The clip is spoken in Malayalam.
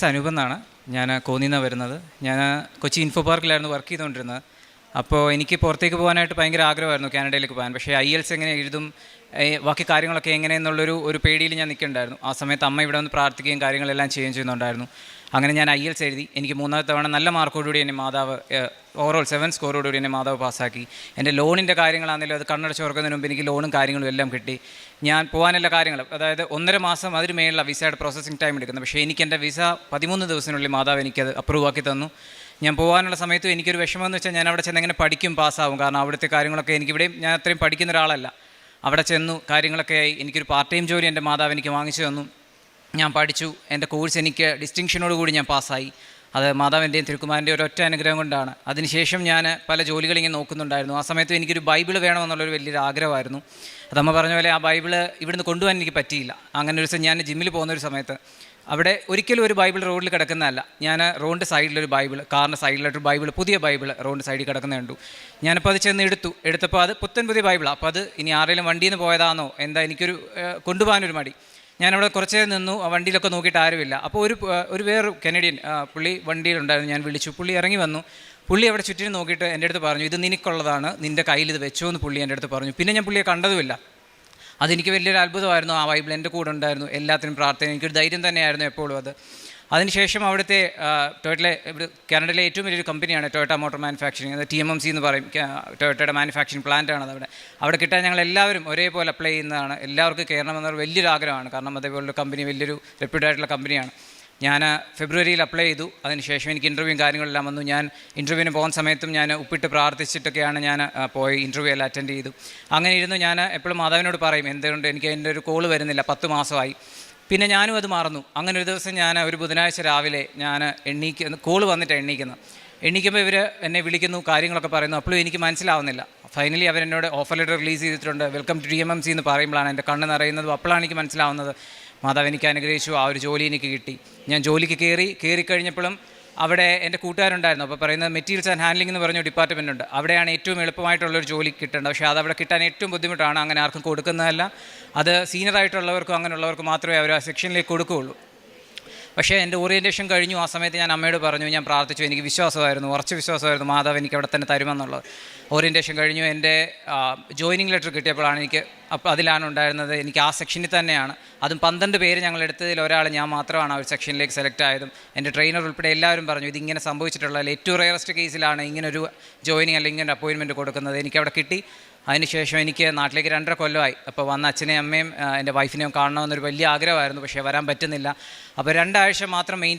അനൂപ് എന്നാണ് ഞാൻ കോന്നിയിൽ നിന്നാണ് വരുന്നത്. ഞാൻ കൊച്ചി ഇൻഫോ പാർക്കിലായിരുന്നു വർക്ക് ചെയ്തുകൊണ്ടിരുന്നത്. അപ്പോൾ എനിക്ക് പുറത്തേക്ക് പോകാനായിട്ട് ഭയങ്കര ആഗ്രഹമായിരുന്നു കാനഡയിലേക്ക് പോകാൻ. പക്ഷേ ഐ എൽസ് എങ്ങനെ എഴുതും ബാക്കി കാര്യങ്ങളൊക്കെ എങ്ങനെയെന്നുള്ളൊരു ഒരു പേടിയിൽ ഞാൻ നിൽക്കുന്നുണ്ടായിരുന്നു. ആ സമയത്ത് അമ്മ ഇവിടെ വന്ന് പ്രാർത്ഥിക്കുകയും കാര്യങ്ങളെല്ലാം ചെയ്യുകയും ചെയ്യുന്നുണ്ടായിരുന്നു. അങ്ങനെ ഞാൻ ഐ എൽസ് എഴുതി. എനിക്ക് മൂന്നാമത്തെ തവണ നല്ല മാർക്കോടുകൂടി എന്നെ മാതാവ് ഓവറോൾ സെവൻ സ്കോറോടുകൂടി എന്നെ മാതാവ് പാസ്സാക്കി. എന്റെ ലോണിന്റെ കാര്യങ്ങളാണെങ്കിലും അത് കണ്ണടച്ച് ഓർക്കുന്നതിന് മുമ്പ് എനിക്ക് ലോണും കാര്യങ്ങളും എല്ലാം കിട്ടി. ഞാൻ പോകാനുള്ള കാര്യങ്ങൾ അതായത് ഒന്നര മാസം അതിന് മേലുള്ള വിസയുടെ പ്രോസസ്സിങ് ടൈം എടുക്കുന്നത് പക്ഷേ എനിക്ക് എന്റെ വിസ പതിമൂന്ന് ദിവസത്തിനുള്ളിൽ മാതാവ് എനിക്കത് അപ്രൂവ് ആക്കി തന്നു. ഞാൻ പോകാനുള്ള സമയത്തും എനിക്കൊരു വിഷമം എന്ന് വെച്ചാൽ ഞാൻ അവിടെ ചെന്ന് എങ്ങനെ പഠിക്കും പാസ്സാവും. കാരണം അവിടുത്തെ കാര്യങ്ങളൊക്കെ എനിക്കിവിടെയും ഞാൻ അത്രയും പഠിക്കുന്ന ഒരാളല്ല. അവിടെ ചെന്നു കാര്യങ്ങളൊക്കെ ആയി. എനിക്കൊരു പാർട്ട് ടൈം ജോലി എന്റെ മാതാവ് എനിക്ക് വാങ്ങിച്ചു തന്നു. ഞാൻ പഠിച്ചു. എന്റെ കോഴ്സ് എനിക്ക് ഡിസ്റ്റിങ്ഷനോട് കൂടി ഞാൻ പാസ്സായി. അത് മാതാവിന്റെയും തിരുക്കുമാരന്റെയും ഒരൊറ്റ അനുഗ്രഹം കൊണ്ടാണ്. അതിനുശേഷം ഞാൻ പല ജോലികൾ ഇങ്ങനെ നോക്കുന്നുണ്ടായിരുന്നു. ആ സമയത്ത് എനിക്കൊരു ബൈബിൾ വേണമെന്നുള്ളൊരു വലിയൊരു ആഗ്രഹമായിരുന്നു. അതമ്മ പറഞ്ഞ പോലെ ആ ബൈബിൾ ഇവിടുന്ന് കൊണ്ടുപോകാൻ എനിക്ക് പറ്റിയില്ല. അങ്ങനെ ഒരു ദിവസം ഞാൻ ജിമ്മിൽ പോകുന്ന ഒരു സമയത്ത് അവിടെ ഒരിക്കലും ഒരു ബൈബിൾ റോഡിൽ കിടക്കുന്നതല്ല. ഞാൻ റോഡിന്റെ സൈഡിലൊരു ബൈബിൾ കാറിന്റെ സൈഡിലൊരു ബൈബിൾ പുതിയ ബൈബിൾ റോഡിന്റെ സൈഡിൽ കിടക്കുന്ന കണ്ടു. ഞാനിപ്പോൾ അത് ചെന്ന് എടുത്തു. എടുത്തപ്പോൾ അത് പുത്തൻ പുതിയ ബൈബിളാണ് അപ്പോൾ അത് ഇനി ആരെങ്കിലും വണ്ടിയിൽ നിന്ന് പോയതാണോ എന്താ എനിക്കൊരു കൊണ്ടുപോകാനൊരു മടി. ഞാനവിടെ കുറച്ച് നേരം നിന്നു ആ വണ്ടിയിലൊക്കെ നോക്കിയിട്ട് ആരുമില്ല. അപ്പോൾ ഒരു ഒരു വേറെ കനേഡിയൻ പുള്ളി വണ്ടിയിലുണ്ടായിരുന്നു. ഞാൻ വിളിച്ചു. പുള്ളി ഇറങ്ങി വന്നു. പുള്ളി അവിടെ ചുറ്റിനും നോക്കിയിട്ട് എന്റെ അടുത്ത് പറഞ്ഞു ഇത് നിനക്കുള്ളതാണ്. നിന്റെ കയ്യിൽ ഇത് വെച്ചോ എന്ന് പുള്ളി എന്റെ അടുത്ത് പറഞ്ഞു. പിന്നെ ഞാൻ പുള്ളിയെ കണ്ടതുമില്ല. അതെനിക്ക് വലിയൊരു അത്ഭുതമായിരുന്നു. ആ ബൈബിൾ എന്റെ കൂടെ ഉണ്ടായിരുന്നു. എല്ലാത്തിനും പ്രാർത്ഥന എനിക്കൊരു ധൈര്യം തന്നെയായിരുന്നു എപ്പോഴും അത്. അതിനുശേഷം അവിടുത്തെ ടൊയറ്റിലെ ഇവിടെ കാനഡയിലെ ഏറ്റവും വലിയൊരു കമ്പനിയാണ് ടൊയോട്ട മോട്ടോർ മാനുഫാക്ചറിങ്. അത് ടി എം എം സി എന്ന് പറയും. ടൊയറ്റയുടെ മാനുഫാക്ചറിങ് പ്ലാന്റ് ആണ് അവിടെ അവിടെ കിട്ടാൻ ഞങ്ങൾ എല്ലാവരും ഒരേപോലെ അപ്ലൈ ചെയ്യുന്നതാണ്. എല്ലാവർക്കും കയറണമെന്നൊരു വലിയൊരു ആഗ്രഹമാണ്. കാരണം അതേപോലുള്ള കമ്പനി വലിയൊരു റെപ്യൂഡ് ആയിട്ടുള്ള കമ്പനിയാണ്. ഞാൻ ഫെബ്രുവരിയിൽ അപ്ലൈ ചെയ്തു. അതിനുശേഷം എനിക്ക് ഇന്റർവ്യൂ കാര്യങ്ങളെല്ലാം വന്നു. ഞാൻ ഇന്റർവ്യൂവിന് പോകുന്ന സമയത്തും ഞാൻ ഉപ്പിട്ട് പ്രാർത്ഥിച്ചിട്ടൊക്കെയാണ് ഞാൻ പോയി ഇന്റർവ്യൂ എല്ലാം അറ്റൻഡ് ചെയ്തു. അങ്ങനെ ഇരുന്ന് ഞാൻ എപ്പോഴും മാതാവിനോട് പറയും എന്തുകൊണ്ട് എനിക്ക് എന്റെ ഒരു കോൾ വരുന്നില്ല? പത്ത് മാസമായി. പിന്നെ ഞാനും അത് മറന്നു. അങ്ങനെ ഒരു ദിവസം ഞാൻ ഒരു ബുധനാഴ്ച രാവിലെ ഞാൻ എണ്ണീക്ക കോൾ വന്നിട്ട് എണ്ണീക്കുന്നത്. എണ്ണിക്കുമ്പോൾ ഇവർ എന്നെ വിളിക്കുന്നു കാര്യങ്ങളൊക്കെ പറയുന്നു. അപ്പോഴും എനിക്ക് മനസ്സിലാവുന്നില്ല. ഫൈനലി അവരെന്നോട് ഓഫർ ലെറ്റർ റിലീസ് ചെയ്തിട്ടുണ്ട്. Welcome to D M M C എന്ന് പറയുമ്പോഴാണ് എന്റെ കണ്ണ് നിറയുന്നതും. അപ്പോഴാണ് എനിക്ക് മനസ്സിലാവുന്നത്. മാതാവ് എനിക്ക് അനുഗ്രഹിച്ചു ആ ഒരു ജോലി എനിക്ക് കിട്ടി. ഞാൻ ജോലിക്ക് കയറി കയറി കഴിഞ്ഞപ്പോഴും അവിടെ എന്റെ കൂട്ടുകാരുണ്ടായിരുന്നു. അപ്പോൾ പറയുന്നത് മെറ്റീരിയൽസ് ആൻഡ് ഹാൻഡ്ലിംഗ് എന്ന് പറഞ്ഞ ഡിപ്പാർട്ട്മെന്റ് ഉണ്ട്. അവിടെയാണ് ഏറ്റവും എളുപ്പമായിട്ടുള്ളൊരു ജോലി കിട്ടേണ്ടത്. പക്ഷേ അത് അവിടെ കിട്ടാൻ ഏറ്റവും ബുദ്ധിമുട്ടാണ്. അങ്ങനെ ആർക്കും കൊടുക്കുന്നതല്ല. അത് സീനിയർ ആയിട്ടുള്ളവർക്കും അങ്ങനെയുള്ളവർക്ക് മാത്രമേ അവർ ആ സെക്ഷനിലേക്ക് കൊടുക്കുകയുള്ളൂ. പക്ഷേ എന്റെ ഓറിയന്റേഷൻ കഴിഞ്ഞു. ആ സമയത്ത് ഞാൻ അമ്മയോട് പറഞ്ഞു ഞാൻ പ്രാർത്ഥിച്ചു. എനിക്ക് വിശ്വാസമായിരുന്നു. ഉറച്ച വിശ്വാസമായിരുന്നു. മാതാവ് എനിക്ക് അവിടെ തന്നെ തരുമെന്നുള്ളത്. ഓറിയന്റേഷൻ കഴിഞ്ഞു. എന്റെ ജോയിനിങ് ലെറ്റർ കിട്ടിയപ്പോഴാണ് എനിക്ക് അപ്പോൾ അതിലാണ് ഉണ്ടായിരുന്നത്. എനിക്ക് ആ സെക്ഷനിൽ തന്നെയാണ്. അതും പന്ത്രണ്ട് പേര് ഞങ്ങൾ എടുത്തതിൽ ഒരാൾ ഞാൻ മാത്രമാണ് ആ ഒരു സെക്ഷനിലേക്ക് സെലക്ട് ആയതും. എന്റെ ട്രെയിനർ ഉൾപ്പെടെ എല്ലാവരും പറഞ്ഞു ഇതിങ്ങനെ സംഭവിച്ചിട്ടുള്ള ഏറ്റവും റയറസ്റ്റ് കേസിലാണ് ഇങ്ങനൊരു ജോയിനിങ് അല്ലെങ്കിൽ ഇങ്ങനെ അപ്പോയിൻമെന്റ് കൊടുക്കുന്നത്. എനിക്കവിടെ കിട്ടി. അതിനുശേഷം എനിക്ക് നാട്ടിലേക്ക് രണ്ടര കൊല്ലമായി. അപ്പോൾ വന്ന അച്ഛനെയും അമ്മയും എന്റെ വൈഫിനെയും കാണണമെന്നൊരു വലിയ ആഗ്രഹമായിരുന്നു. പക്ഷേ വരാൻ പറ്റുന്നില്ല. അപ്പോൾ രണ്ടാഴ്ച മാത്രം മെയിൻ